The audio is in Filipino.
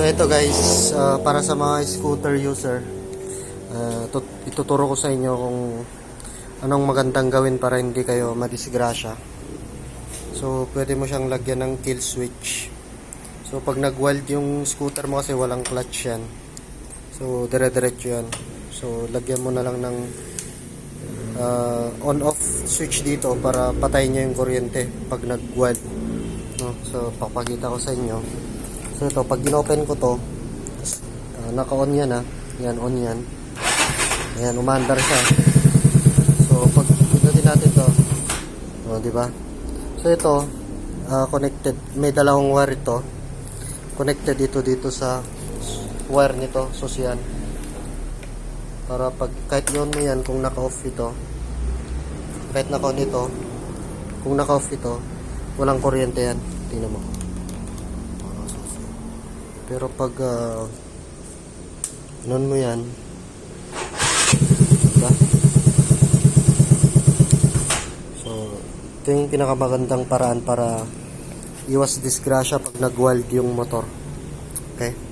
So ito guys, ah, para sa mga scooter user, tut- ituturo ko sa inyo kung anong magandang gawin para hindi kayo madisgrasya. So pwede mo siyang lagyan ng kill switch. So pag nag-wild yung scooter mo kasi walang clutch yan. So dire-diretso yan. So lagyan mo na lang ng ah, on-off switch dito para patayin niya yung kuryente pag nag-wild. No? So papakita ko sa inyo. So pag ginopen ko to, ah, naka-on yan ha. Yan, on yan. Ayan, umandar siya. So pag pindutin natin to, oh, di ba? So ito, ah, connected, may dalawang wire ito. Connected dito dito sa wire nito, susyan. Para pag kahit yun mo yan, kung naka-off ito, kahit naka-on ito, kung naka-off ito, walang kuryente yan. Tingnan mo. Ah. Pero pag uh, non mo yan, diba? So, ito yung pinakamagandang paraan para iwas disgrasya pag nag-wild yung motor. Okay?